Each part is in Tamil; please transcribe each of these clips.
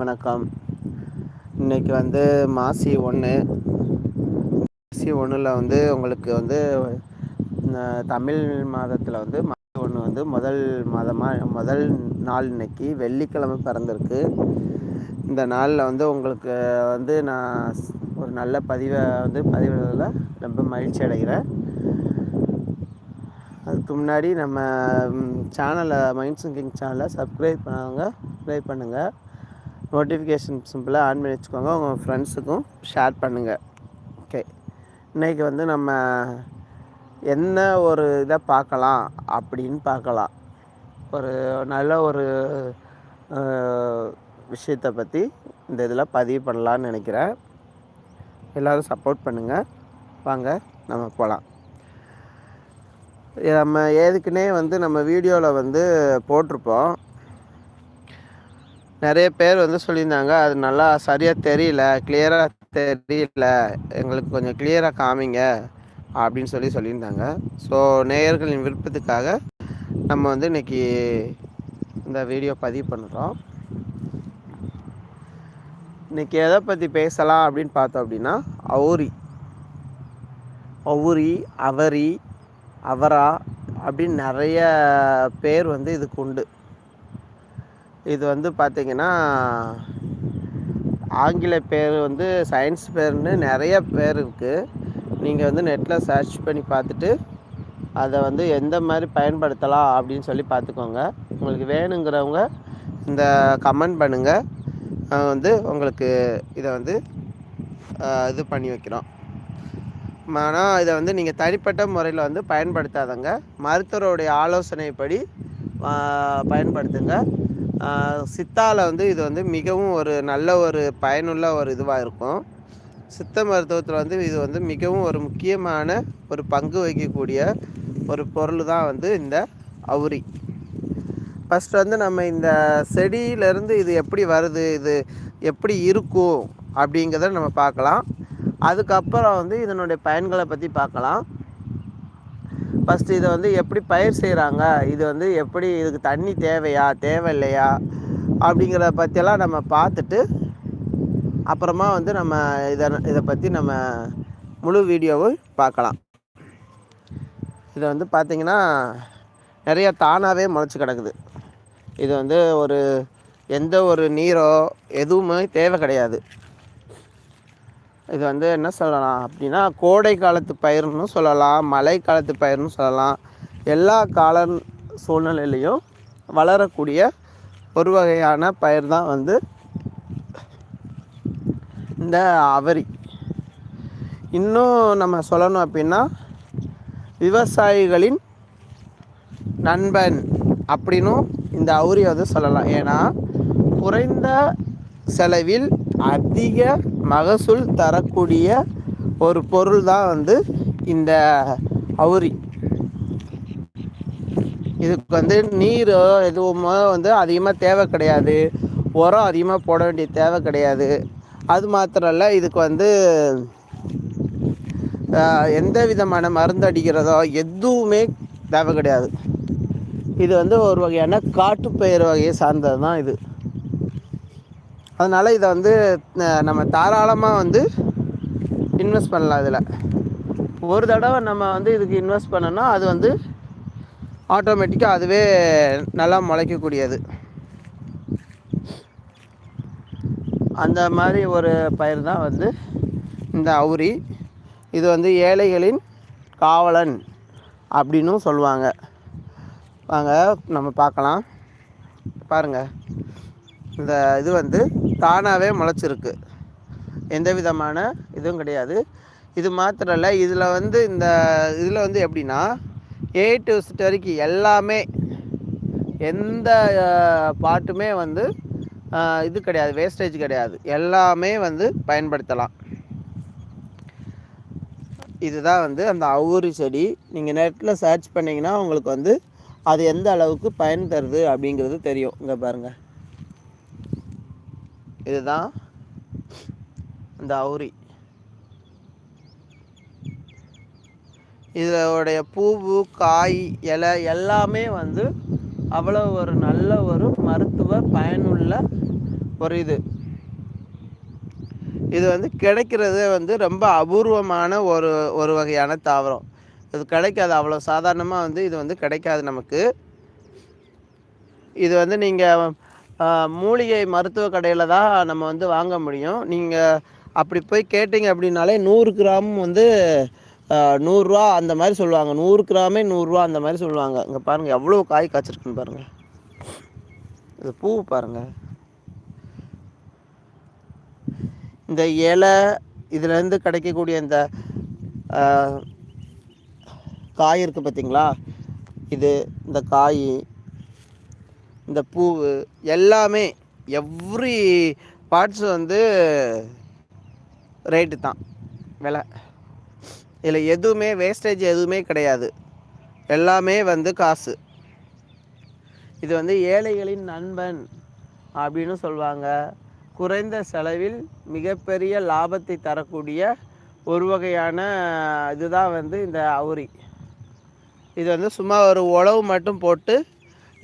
வணக்கம். இன்னைக்கு வந்து மாசி ஒன்று மாசி ஒன்றில் வந்து உங்களுக்கு வந்து தமிழ் மாதத்தில் வந்து மாசி ஒன்று வந்து முதல் மாதமாக முதல் நாள் இன்னைக்கு. வெள்ளிக்கிழமை பிறந்திருக்கு. இந்த நாளில் வந்து உங்களுக்கு வந்து நான் ஒரு நல்ல பதிவை வந்து பதிவிடுறதில் ரொம்ப மகிழ்ச்சி அடைகிறேன். அதுக்கு முன்னாடி நம்ம சேனலை மைண்ட் சிங்கிங் சேனலை சப்ஸ்கிரைப் பண்ணாங்க சப்ஸ்கிரைப் பண்ணுங்கள் நோட்டிஃபிகேஷன் சிம்பிளாக ஆன் பண்ணி வச்சுக்கோங்க. உங்கள் ஃப்ரெண்ட்ஸுக்கும் ஷேர் பண்ணுங்கள் ஓகே இன்றைக்கி வந்து நம்ம என்ன ஒரு இதை பார்க்கலாம் அப்படின்னு பார்க்கலாம். ஒரு நல்ல ஒரு விஷயத்தை பற்றி இந்த இதில் பதிவு பண்ணலான்னு நினைக்கிறேன். எல்லோரும் சப்போர்ட் பண்ணுங்கள் வாங்க நம்ம போகலாம் நம்ம ஏதுக்குன்னே வந்து நம்ம வீடியோவில் வந்து போட்டிருப்போம். நிறைய பேர் வந்து சொல்லியிருந்தாங்க. அது நல்லா சரியாக தெரியல கிளியராக தெரியல. எங்களுக்கு கொஞ்சம் கிளியராக காமிங்க அப்படின்னு சொல்லி சொல்லியிருந்தாங்க. ஸோ நேயர்களின் விருப்பத்துக்காக நம்ம வந்து இன்னைக்கு இந்த வீடியோ பதிவு பண்ணுறோம் இன்றைக்கி எதை பற்றி பேசலாம் அப்படின்னு பார்த்தோம் அப்படின்னா அவுரி. அவுரி அவரி அவரா அப்படின்னு நிறைய பேர் வந்து இதுக்கு உண்டு. இது வந்து பார்த்திங்கன்னா ஆங்கில பேர் வந்து சயின்ஸ் பேர்னு நிறைய பேர் இருக்குது நீங்கள் வந்து நெட்டில் சர்ச் பண்ணி பார்த்துட்டு அதை வந்து எந்த மாதிரி பயன்படுத்தலாம் அப்படின்னு சொல்லி பார்த்துக்கோங்க. உங்களுக்கு வேணுங்கிறவங்க இந்த கமெண்ட் பண்ணுங்கள் வந்து உங்களுக்கு இதை வந்து இது பண்ணி வைக்கிறோம். ஆனால் இதை வந்து நீங்கள் தனிப்பட்ட முறையில் வந்து பயன்படுத்தாதங்க. மருத்துவருடைய ஆலோசனைப்படி பயன்படுத்துங்க. சித்தாவில் வந்து இது வந்து மிகவும் ஒரு நல்ல ஒரு பயனுள்ள ஒரு இதுவாக இருக்கும். சித்த மருத்துவத்தில் வந்து இது வந்து மிகவும் ஒரு முக்கியமான ஒரு பங்கு வகிக்கக்கூடிய ஒரு பொருள் தான் வந்து இந்த அவுரி. ஃபஸ்ட் வந்து நம்ம இந்த செடியிலேருந்து இது எப்படி வருது இது எப்படி இருக்கும் அப்படிங்கிறத நம்ம பார்க்கலாம். அதுக்கப்புறம் வந்து இதனுடைய பயன்களை பற்றி பார்க்கலாம். ஃபஸ்ட்டு இதை வந்து எப்படி பயிர் செய்கிறாங்க இது வந்து எப்படி இதுக்கு தண்ணி தேவையா? தேவையில்லையா? அப்படிங்கிறத பற்றியெல்லாம் நம்ம பார்த்துட்டு அப்புறமா வந்து நம்ம இதை இதை பற்றி நம்ம முழு வீடியோவும் பார்க்கலாம். இதை வந்து பார்த்திங்கன்னா நிறைய தானாகவே முளைச்சி கிடக்குது. இது வந்து ஒரு எந்த ஒரு நீரோ எதுவுமே தேவை கிடையாது. இது வந்து என்ன சொல்லலாம் அப்படின்னா கோடை காலத்து பயிர்னு சொல்லலாம் மழை காலத்து பயிர்னு சொல்லலாம். எல்லா கால சூழ்நிலையிலையும் வளரக்கூடிய ஒரு வகையான பயிர் தான் வந்து இந்த அவரி இன்னும் நம்ம சொல்லணும் அப்படின்னா விவசாயிகளின் நண்பன் அப்படின்னும் இந்த அவுரியை வந்து சொல்லலாம். ஏன்னா குறைந்த செலவில் அதிக மகசூல் தரக்கூடிய ஒரு பொருள் தான் வந்து இந்த அவுரி. இதுக்கு வந்து நீரோ எதுவுமோ வந்து அதிகமாக தேவை கிடையாது. உரம் அதிகமாக போட வேண்டிய தேவை கிடையாது. அது மாத்திரம் இல்லை இதுக்கு வந்து எந்த விதமான மருந்து அடிக்கிறதோ எதுவுமே தேவை கிடையாது. இது வந்து ஒரு வகையான காட்டுப்பயிர் வகையை சார்ந்தது தான் இது. அதனால் இதை வந்து நம்ம தாராளமாக வந்து இன்வெஸ்ட் பண்ணலாம் இதில். ஒரு தடவை நம்ம வந்து இதுக்கு இன்வெஸ்ட் பண்ணோன்னா அது வந்து ஆட்டோமேட்டிக்காக அதுவே நல்லா முளைக்கக்கூடியது. அந்த மாதிரி ஒரு பயிர் தான் வந்து இந்த அவுரி. இது வந்து ஏழைகளின் காவலன் அப்படின்னும் சொல்லுவாங்க. வாங்க நம்ம பார்க்கலாம். பாருங்கள் இந்த இது வந்து தானாகவே முளைச்சிருக்கு. எந்த விதமான இதுவும் கிடையாது. இது மாத்திரம் இல்லை இதில் வந்து இந்த இதில் வந்து எப்படின்னா ஏ டு வரைக்கும் எல்லாமே எந்த பாட்டுமே வந்து இது கிடையாது வேஸ்டேஜ் கிடையாது. எல்லாமே வந்து பயன்படுத்தலாம். இதுதான் வந்து அந்த அவுரி செடி. நீங்கள் நெட்டில் சர்ச் பண்ணிங்கன்னா உங்களுக்கு வந்து அது எந்த அளவுக்கு பயன் தருது அப்படிங்கிறது தெரியும். இங்கே பாருங்கள் இதுதான் இந்த அவுரி. இதோடைய பூவு காய் இலை எல்லாமே வந்து அவ்வளோ ஒரு நல்ல ஒரு மருத்துவ பயனுள்ள ஒரு இது. இது வந்து கிடைக்கிறது வந்து ரொம்ப அபூர்வமான ஒரு ஒரு வகையான தாவரம். இது கிடைக்காது அவ்வளோ சாதாரணமாக வந்து இது வந்து கிடைக்காது நமக்கு. இது வந்து நீங்கள் மூலிகை மருத்துவ கடையில் தான் நம்ம வந்து வாங்க முடியும். நீங்கள் அப்படி போய் கேட்டிங்க அப்படின்னாலே நூறு கிராம் வந்து நூறுரூவா அந்த மாதிரி சொல்லுவாங்க. நூறு கிராமே நூறுரூவா அந்த மாதிரி சொல்லுவாங்க. இங்கே பாருங்கள் எவ்வளோ காய் காய்ச்சிருக்குன்னு பாருங்கள் இந்த பூ பாருங்கள் இந்த இலை இதுலேருந்து கிடைக்கக்கூடிய இந்த காய் இருக்குது பார்த்தீங்களா இது இந்த காய் இந்த பூ எல்லாமே எவ்ரி பார்ட்ஸ் வந்து ரேட்டு தான் விலை. இதில் எதுவுமே வேஸ்டேஜ் எதுவுமே கிடையாது. எல்லாமே வந்து காசு. இது வந்து ஏழைகளின் நண்பன் அப்படின்னு சொல்லுவாங்க குறைந்த செலவில் மிகப்பெரிய லாபத்தை தரக்கூடிய ஒரு வகையான இதுதான் வந்து இந்த அவுரி. இது வந்து சும்மா ஒரு உழவு மட்டும் போட்டு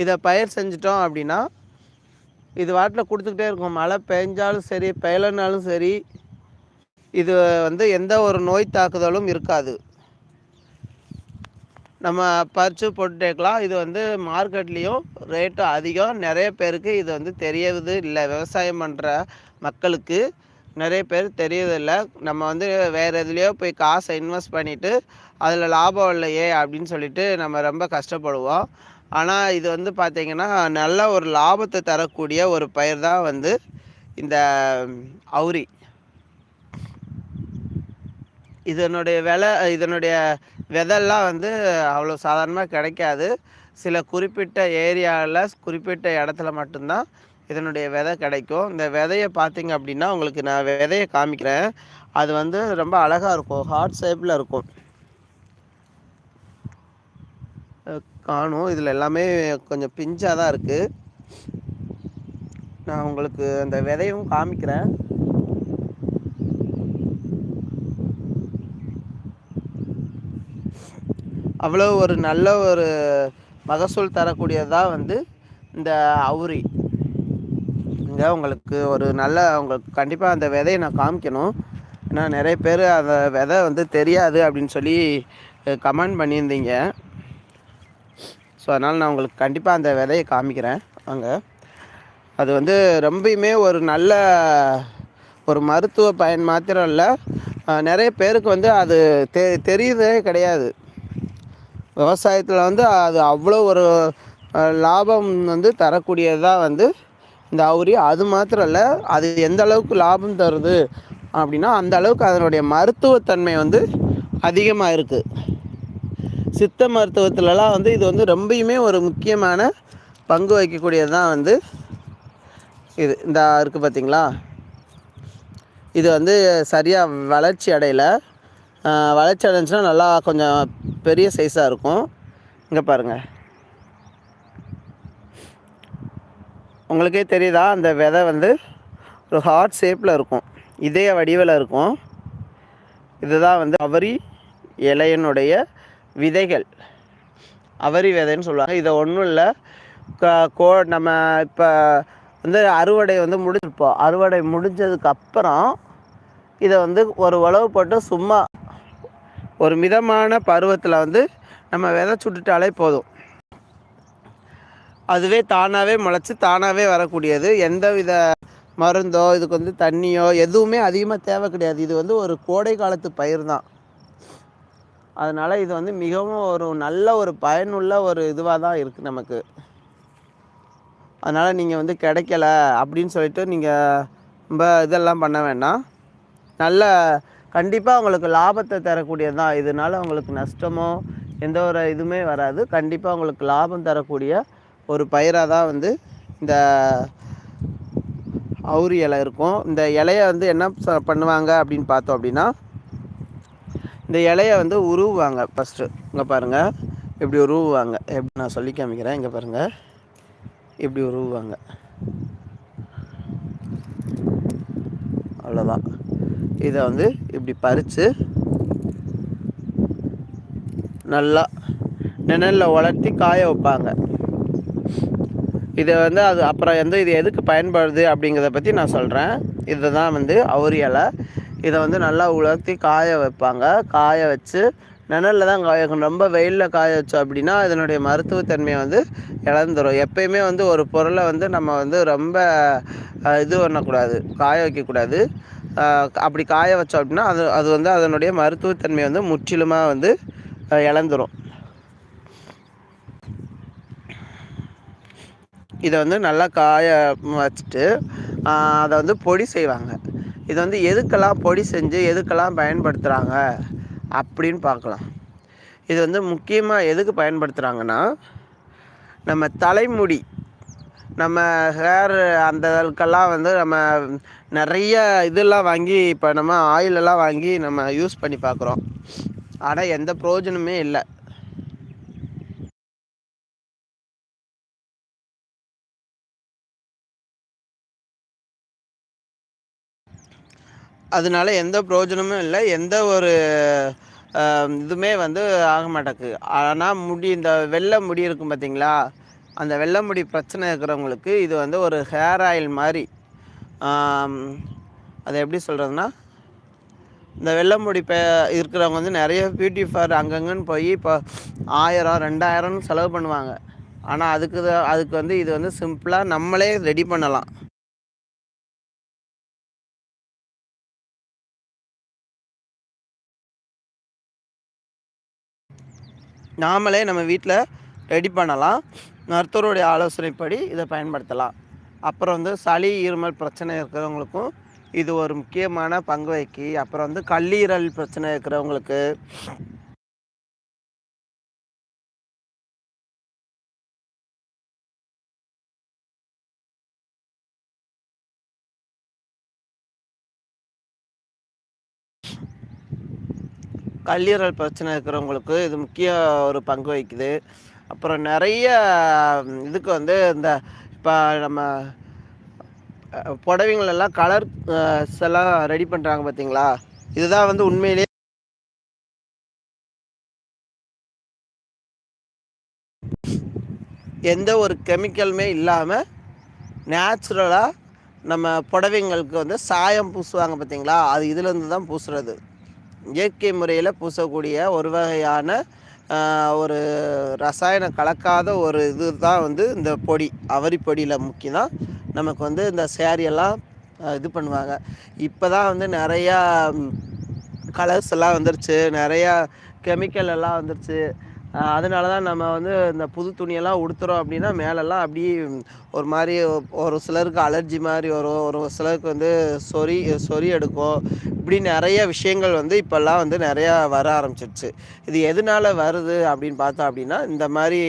இதை பயிர் செஞ்சிட்டோம் அப்படின்னா இது வாட்டில் கொடுத்துக்கிட்டே இருக்கும். மழை பெஞ்சாலும் சரி பெயலனாலும் சரி இது வந்து எந்த ஒரு நோய் தாக்குதலும் இருக்காது. நம்ம பறித்து போட்டுக்கலாம் இது வந்து மார்க்கெட்லேயும் ரேட்டு அதிகம். நிறைய பேருக்கு இது வந்து தெரியவது இல்லை. விவசாயம் பண்ணுற மக்களுக்கு நிறைய பேர் தெரியதில்லை நம்ம வந்து வேறு எதுலேயோ போய் காசை இன்வெஸ்ட் பண்ணிவிட்டு அதில் லாபம் இல்லையே அப்படின்னு சொல்லிட்டு நம்ம ரொம்ப கஷ்டப்படுவோம். ஆனால் இது வந்து பார்த்திங்கன்னா நல்ல ஒரு லாபத்தை தரக்கூடிய ஒரு பயிர் தான் வந்து இந்த அவுரி. இதனுடைய விலை இதனுடைய விதெல்லாம் வந்து அவ்வளோ சாதாரணமாக கிடைக்காது. சில குறிப்பிட்ட ஏரியாவில் குறிப்பிட்ட இடத்துல மட்டும்தான் இதனுடைய விதை கிடைக்கும். இந்த விதையை பார்த்திங்க அப்படின்னா உங்களுக்கு நான் விதையை காமிக்கிறேன். அது வந்து ரொம்ப அழகாக இருக்கும். ஹார்ட் ஷேப்பில் இருக்கும். காணும். இதில் எல்லாமே கொஞ்சம் பிஞ்சாக தான் இருக்குது நான் உங்களுக்கு அந்த விதையும் காமிக்கிறேன். அவ்வளோ ஒரு நல்ல ஒரு மகசூல் தரக்கூடியதாக வந்து இந்த அவுரி. இங்கே உங்களுக்கு ஒரு நல்ல உங்களுக்கு கண்டிப்பாக அந்த விதையை நான் காமிக்கணும். ஏன்னா நிறைய பேர் அந்த விதை வந்து தெரியாது அப்படின்னு சொல்லி கமெண்ட் பண்ணியிருந்தீங்க. ஸோ அதனால் நான் உங்களுக்கு கண்டிப்பாக அந்த விதையை காமிக்கிறேன். அங்கே அது வந்து ரொம்பயுமே ஒரு நல்ல ஒரு மருத்துவ பயன் மாத்திரம் இல்லை. நிறைய பேருக்கு வந்து அது தெ தெரியுதே கிடையாது. விவசாயத்தில் வந்து அது அவ்வளோ ஒரு லாபம் வந்து தரக்கூடியதாக வந்து இந்த அவுரி. அது மாத்திரம் இல்லை அது எந்த அளவுக்கு லாபம் தருது அப்படின்னா அந்த அளவுக்கு அதனுடைய மருத்துவத்தன்மை வந்து அதிகமாக இருக்குது சித்த மருத்துவத்துலலாம் வந்து இது வந்து ரொம்பயுமே ஒரு முக்கியமான பங்கு வகிக்கக்கூடியது தான் வந்து இது. இந்த இருக்குது பார்த்திங்களா இது வந்து சரியாக வளர்ச்சி அடையலை. வளர்ச்சி அடைஞ்சுன்னா நல்லா கொஞ்சம் பெரிய சைஸாக இருக்கும். இங்கே பாருங்கள் உங்களுக்கே தெரியுதா? அந்த விதை வந்து ஒரு ஹார்ட் ஷேப்பில் இருக்கும். இதய வடிவில் இருக்கும். இதுதான் வந்து அவரி இலையனுடைய விதைகள். அவரி விதைன்னு சொல்லுவாங்க. இதை ஒன்றும் இல்லை. கோ நம்ம இப்போ வந்து அறுவடை வந்து முடிஞ்சிருப்போம் அறுவடை முடிஞ்சதுக்கு அப்புறம் இதை வந்து ஒரு உழவு போட்டு சும்மா ஒரு மிதமான பருவத்தில் வந்து நம்ம விதை சுட்டுட்டாலே போதும். அதுவே தானாகவே முளைச்சி தானாகவே வரக்கூடியது. எந்த வித மருந்தோ இதுக்கு வந்து தண்ணியோ எதுவுமே அதிகமாக தேவை கிடையாது. இது வந்து ஒரு கோடை காலத்து பயிர் தான் அதனால் இது வந்து மிகவும் ஒரு நல்ல ஒரு பயனுள்ள ஒரு இதுவாக தான் இருக்குது நமக்கு. அதனால் நீங்கள் வந்து கிடைக்கல அப்படின்னு சொல்லிட்டு நீங்கள் ரொம்ப இதெல்லாம் பண்ண வேண்டாம். நல்ல கண்டிப்பாக உங்களுக்கு லாபத்தை தரக்கூடியது தான். இதனால் உங்களுக்கு நஷ்டமோ எந்த ஒரு இதுவுமே வராது. கண்டிப்பாக உங்களுக்கு லாபம் தரக்கூடிய ஒரு பயிராக தான் வந்து இந்த அவுரி இலை இருக்கும். இந்த இலையை வந்து என்ன பண்ணுவாங்க அப்படின்னு பார்த்தோம் அப்படின்னா இந்த இலையை வந்து உருவுவாங்க. ஃபஸ்ட்டு இங்கே பாருங்கள் இப்படி உருவுவாங்க. எப்படி நான் சொல்லி காமிக்கிறேன். இங்கே பாருங்கள் இப்படி உருவுவாங்க. அவ்வளோதான் இதை வந்து இப்படி பறித்து நல்லா நிழலில் வளர்த்தி காய வைப்பாங்க. இதை வந்து அது அப்புறம் வந்து இது எதுக்கு பயன்படுது அப்படிங்கிறத பற்றி நான் சொல்கிறேன் இதுதான் வந்து அவுரி இலை. இதை வந்து நல்லா உலர்த்தி காய வைப்பாங்க. காய வச்சு நிழலில் தான் காய வைக்கணும். ரொம்ப வெயிலில் காய வச்சோம் அப்படின்னா இதனுடைய மருத்துவத்தன்மையை வந்து இழந்துரும். எப்பயுமே வந்து ஒரு பொருளை வந்து நம்ம வந்து ரொம்ப இது பண்ணக்கூடாது. காய வைக்கக்கூடாது. அப்படி காய வச்சோம் அப்படின்னா அது அது வந்து அதனுடைய மருத்துவத்தன்மை வந்து முற்றிலுமாக வந்து இழந்துரும். இதை வந்து நல்லா காய வச்சுட்டு அதை வந்து பொடி செய்வாங்க. இது வந்து எதுக்கெல்லாம் பொடி செஞ்சு எதுக்கெல்லாம் பயன்படுத்துகிறாங்க அப்படின்னு பார்க்கலாம். இது வந்து முக்கியமாக எதுக்கு பயன்படுத்துகிறாங்கன்னா நம்ம தலைமுடி நம்ம ஹேர் அந்த இதுக்கெல்லாம் வந்து நம்ம நிறைய இதெல்லாம் வாங்கி இப்போ நம்ம ஆயிலெல்லாம் வாங்கி நம்ம யூஸ் பண்ணி பார்க்குறோம். ஆனால் எந்த ப்ரோஜனமே இல்லை. அதனால எந்த பிரயோஜனமும் இல்லை. எந்த ஒரு இதுவுமே வந்து ஆக மாட்டேக்கு. ஆனால் முடி இந்த வெள்ளை முடி இருக்கும் பார்த்தீங்களா அந்த வெள்ளை முடி பிரச்சனை இருக்கிறவங்களுக்கு இது வந்து ஒரு ஹேர் ஆயில் மாதிரி. அதை எப்படி சொல்கிறதுனா இந்த வெள்ளை முடி பே இருக்கிறவங்க வந்து நிறைய பியூட்டி ஃபார் அங்கங்கன்னு போய் இப்போ ஆயிரம் ரெண்டாயிரம்னு செலவு பண்ணுவாங்க. ஆனால் அதுக்கு அதுக்கு வந்து இது வந்து சிம்பிளாக நம்மளே ரெடி பண்ணலாம். நாமளே நம்ம வீட்டில் ரெடி பண்ணலாம். மருத்துவருடைய ஆலோசனைப்படி இதை பயன்படுத்தலாம். அப்புறம் வந்து சளி இருமல் பிரச்சனை இருக்கிறவங்களுக்கும் இது ஒரு முக்கியமான பங்கு வகி அப்புறம் வந்து கல்லீரல் பிரச்சனை இருக்கிறவங்களுக்கு கல்லீரல் பிரச்சனை இருக்கிறவங்களுக்கு இது முக்கிய ஒரு பங்கு வகிக்குது. அப்புறம் நிறைய இதுக்கு வந்து இந்த இப்போ நம்ம புடவைங்களெல்லாம் கலர் எல்லாம் ரெடி பண்ணுறாங்க பார்த்தீங்களா இதுதான் வந்து உண்மையிலே எந்த ஒரு கெமிக்கலுமே இல்லாமல் நேச்சுரலாக நம்ம புடவைங்களுக்கு வந்து சாயம் பூசுவாங்க பார்த்தீங்களா அது இதுலேருந்து தான் பூசுறது. இயற்கை முறையில் பூசக்கூடிய ஒரு வகையான ஒரு ரசாயனம் கலக்காத ஒரு இது தான் வந்து இந்த பொடி. அவரி பொடியில் முக்கியம் நமக்கு வந்து இந்த சேரியெல்லாம் இது பண்ணுவாங்க. இப்போ தான் வந்து நிறையா கலர்ஸ் எல்லாம் வந்துருச்சு. நிறையா கெமிக்கல் எல்லாம் வந்துருச்சு. அதனால தான் நம்ம வந்து இந்த புது துணியெல்லாம் உடுத்துறோம் அப்படின்னா மேலெல்லாம் அப்படியே ஒரு மாதிரி ஒரு சிலருக்கு அலர்ஜி மாதிரி வரும். ஒரு சிலருக்கு வந்து சொறி சொறி எடுக்கும். இப்படி நிறைய விஷயங்கள் வந்து இப்போல்லாம் வந்து நிறையா வர ஆரம்பிச்சிருச்சு. இது எதனால் வருது அப்படின்னு பார்த்தோம் அப்படின்னா இந்த மாதிரி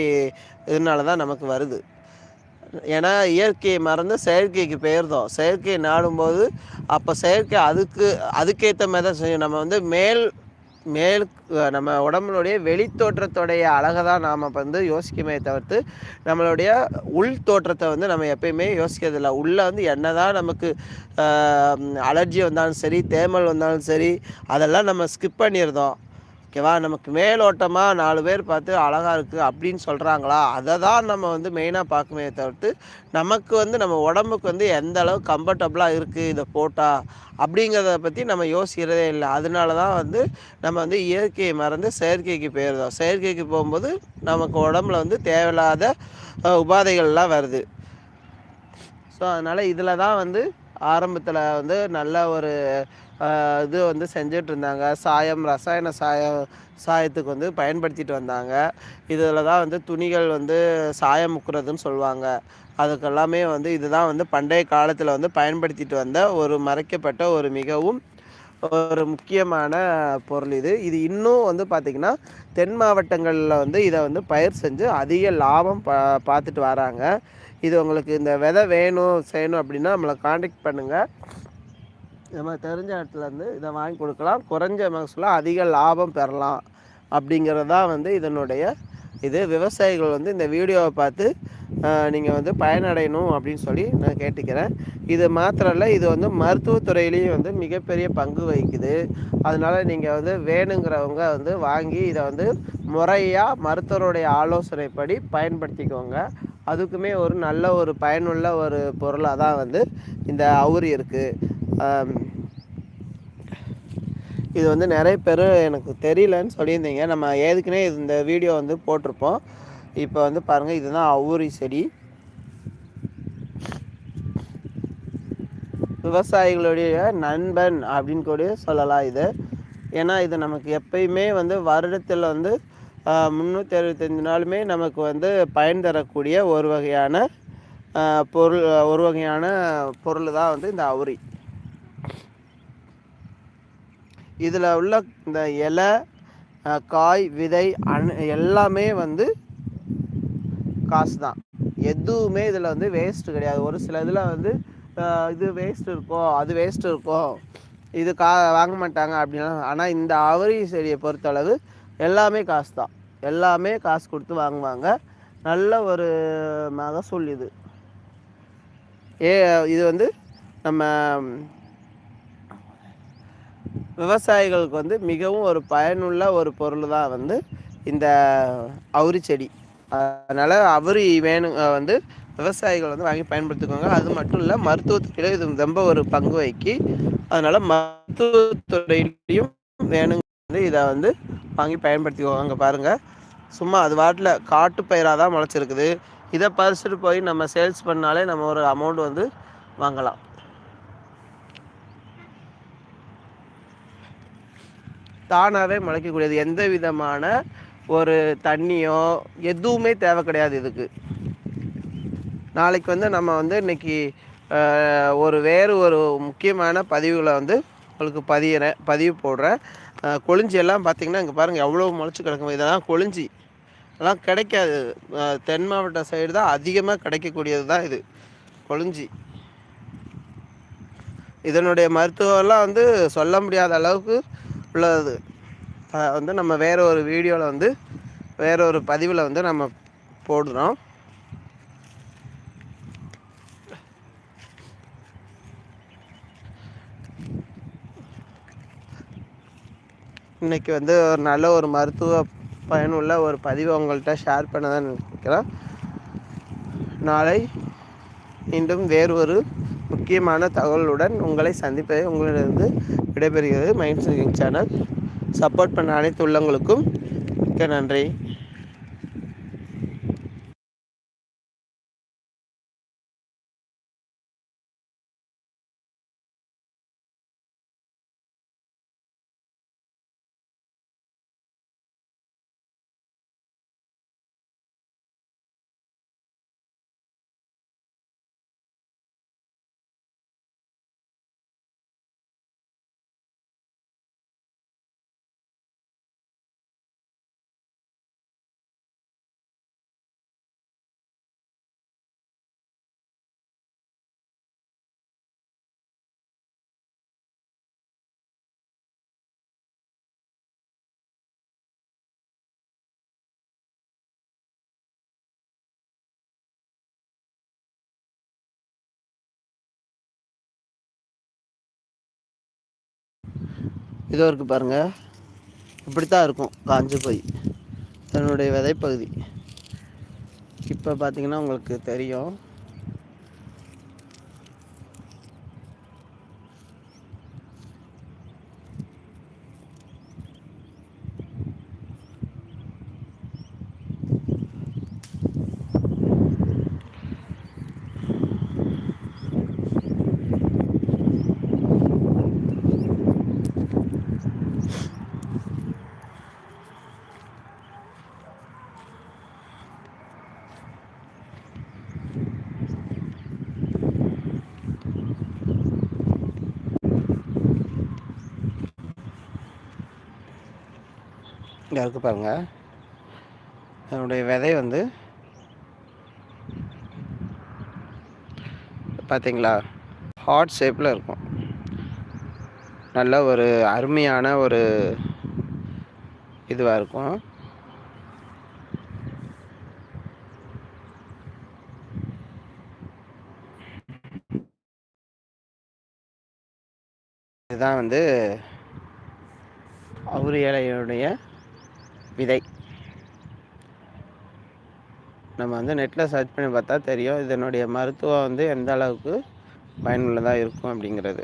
இதனால தான் நமக்கு வருது. ஏன்னா இயற்கையை மறந்து செயற்கைக்கு பெயர்ந்தோம். செயற்கையை நாடும்போது அப்போ செயற்கை அதுக்கு அதுக்கேற்ற மாதிரி தான் செய்யும். நம்ம வந்து மேல் மேல் நம்ம உடம்புடைய வெளி தோற்றத்தோடைய அழகை தான் நாம் வந்து யோசிக்குமே தவிர்த்து நம்மளுடைய உள் தோற்றத்தை வந்து நம்ம எப்பயுமே யோசிக்கிறதில்ல. உள்ளே வந்து என்ன தான் நமக்கு அலர்ஜி வந்தாலும் சரி தேமல் வந்தாலும் சரி அதெல்லாம் நம்ம ஸ்கிப் பண்ணியிருந்தோம் ஓகேவா? நமக்கு மேலோட்டமாக நாலு பேர் பார்த்து அழகாக இருக்குது அப்படின்னு சொல்கிறாங்களா அதை தான் நம்ம வந்து மெயினாக பார்க்குமே தவிர்த்து நமக்கு வந்து நம்ம உடம்புக்கு வந்து எந்த அளவுக்கு கம்ஃபர்டபுளாக இருக்குது இதை போட்டால் அப்படிங்கிறத பற்றி நம்ம யோசிக்கிறதே இல்லை. அதனால தான் வந்து நம்ம வந்து இயற்கையை மறந்து செயற்கைக்கு போயிருந்தோம் செயற்கைக்கு போகும்போது நமக்கு உடம்புல வந்து தேவையில்லாத உபாதைகள்லாம் வருது. ஸோ அதனால் இதில் தான் வந்து ஆரம்பத்தில் வந்து நல்ல ஒரு இது வந்து செஞ்சுட்டு இருந்தாங்க சாயம் ரசாயன சாயம் சாயத்துக்கு வந்து பயன்படுத்திட்டு வந்தாங்க. இதில் தான் வந்து துணிகள் வந்து சாயம் முக்குறதுன்னு சொல்லுவாங்க. அதுக்கெல்லாமே வந்து இதுதான் வந்து பண்டைய காலத்தில் வந்து பயன்படுத்திட்டு வந்த ஒரு மறைக்கப்பட்ட ஒரு மிகவும் ஒரு முக்கியமான பொருள் இது. இது இன்னும் வந்து பார்த்திங்கன்னா தென் மாவட்டங்களில் வந்து இதை வந்து பயிர் செஞ்சு அதிக லாபம் பா பார்த்துட்டு வராங்க. இது உங்களுக்கு இந்த விதை வேணும் செய்யணும் அப்படின்னா நம்மளை காண்டாக்ட் பண்ணுங்கள் நம்ம தெரிஞ்ச இடத்துலேருந்து இதை வாங்கி கொடுக்கலாம். குறைஞ்ச மகசூலாக அதிக லாபம் பெறலாம் அப்படிங்கிறது தான் வந்து இதனுடைய இது. விவசாயிகள் வந்து இந்த வீடியோவை பார்த்து நீங்கள் வந்து பயனடையணும் அப்படின்னு சொல்லி நான் கேட்டுக்கிறேன். இது மாத்திரம் இல்லை இது வந்து மருத்துவத்துறையிலையும் வந்து மிகப்பெரிய பங்கு வகிக்குது. அதனால் நீங்கள் வந்து வேணுங்கிறவங்க வந்து வாங்கி இதை வந்து முறையாக மருத்துவருடைய ஆலோசனைப்படி பயன்படுத்திக்கோங்க. அதுக்குமே ஒரு நல்ல ஒரு பயனுள்ள ஒரு பொருளாக தான் வந்து இந்த அவுரி இருக்குது இது வந்து நிறைய பேர் எனக்கு தெரியலன்னு சொல்லியிருந்தீங்க. நம்ம ஏதுக்குனே இந்த வீடியோ வந்து போட்டிருப்போம். இப்போ வந்து பாருங்கள் இதுதான் அவுரி செடி. விவசாயிகளுடைய நண்பன் அப்படின்னு கூட சொல்லலாம் இது. ஏன்னா இது நமக்கு எப்பயுமே வந்து வருடத்தில் வந்து முந்நூற்றி அறுபத்தஞ்சு நாளுமே நமக்கு வந்து பயன் தரக்கூடிய ஒரு வகையான பொருள் ஒரு வகையான பொருள் தான் வந்து இந்த அவுரி. இதில் உள்ள இந்த இலை காய் விதை அன் எல்லாமே வந்து காசு தான் எதுவுமே இதில் வந்து வேஸ்ட்டு கிடையாது. ஒரு சில இதில் வந்து இது வேஸ்ட் இருக்கும் அது வேஸ்ட் இருக்கும். இது கா வாங்க மாட்டாங்க அப்படின்லாம் ஆனால் இந்த அவரி செடியை பொறுத்தளவு எல்லாமே காசு தான். எல்லாமே காசு கொடுத்து வாங்குவாங்க. நல்ல ஒரு மகசூல் இது ஏ இது வந்து நம்ம விவசாயிகளுக்கு வந்து மிகவும் ஒரு பயனுள்ள ஒரு பொருள் தான் வந்து இந்த அவுரி செடி. அதனால் அவரி வேணும் வந்து விவசாயிகள் வந்து வாங்கி பயன்படுத்திக்கோங்க. அது மட்டும் இல்லை மருத்துவத்துறையில் இது ரொம்ப ஒரு பங்கு வகி அதனால் மருத்துவத்துறையிலையும் வேணுங்க. வந்து இதை வந்து வாங்கி பயன்படுத்திக்கோங்க. பாருங்கள் சும்மா அது வாட்டில் காட்டு பயிராக தான் முளைச்சிருக்குது. இதை பறிச்சுட்டு போய் நம்ம சேல்ஸ் பண்ணாலே நம்ம ஒரு அமௌண்ட் வந்து வாங்கலாம். தானாகவே முளைக்கக்கூடியது. எந்த விதமான ஒரு தண்ணியோ எதுவுமே தேவை கிடையாது இதுக்கு. நாளைக்கு வந்து நம்ம வந்து இன்றைக்கி ஒரு வேறு ஒரு முக்கியமான பதிவுகளை வந்து உங்களுக்கு பதிகிறேன் பதிவு போடுறேன். கொளிஞ்சி எல்லாம் பார்த்திங்கன்னா இங்கே பாருங்கள் எவ்வளோ முளைச்சி கிடக்கும். இதெல்லாம் கொளிஞ்சி. அதெல்லாம் கிடைக்காது. தென் மாவட்ட சைடு தான் அதிகமாக கிடைக்கக்கூடியது தான் இது. கொளிஞ்சி. இதனுடைய மருத்துவம்லாம் வந்து சொல்ல முடியாத அளவுக்கு உள்ளது. வந்து நம்ம வேறு ஒரு வீடியோவில் வந்து வேறு ஒரு பதிவில் வந்து நம்ம போடுறோம். இன்றைக்கி வந்து ஒரு நல்ல ஒரு மருத்துவ பயனுள்ள ஒரு பதிவை உங்கள்கிட்ட ஷேர் பண்ண தான் நினைக்கிறேன். நாளை மீண்டும் வேறு ஒரு முக்கியமான தகவலுடன் உங்களை சந்திப்பதை உங்களிடந்து விடைபெறுகிறது மைண்ட் சிங்கிங் சேனல் சப்போர்ட் பண்ண அனைத்து உள்ளங்களுக்கும் மிக்க நன்றி. இதோ இருக்குது பாருங்கள் இப்படி தான் இருக்கும் காஞ்சு போய். தன்னுடைய விதைப்பகுதி. இப்போ பார்த்தீங்கன்னா உங்களுக்கு தெரியும். இங்கே இருக்குது பாருங்கள் அதனுடைய விதை வந்து பார்த்தீங்களா ஹார்ட் ஷேப்பில் இருக்கும். நல்ல ஒரு அருமையான ஒரு இதுவாக இருக்கும். இதுதான் வந்து அவுரி இலையுடைய விதை. நம்ம வந்து நெட்டில் சர்ச் பண்ணி பார்த்தா தெரியும் இதனுடைய மருத்துவம் வந்து எந்த அளவுக்கு பயனுள்ளதாக இருக்கும் அப்படிங்கிறது.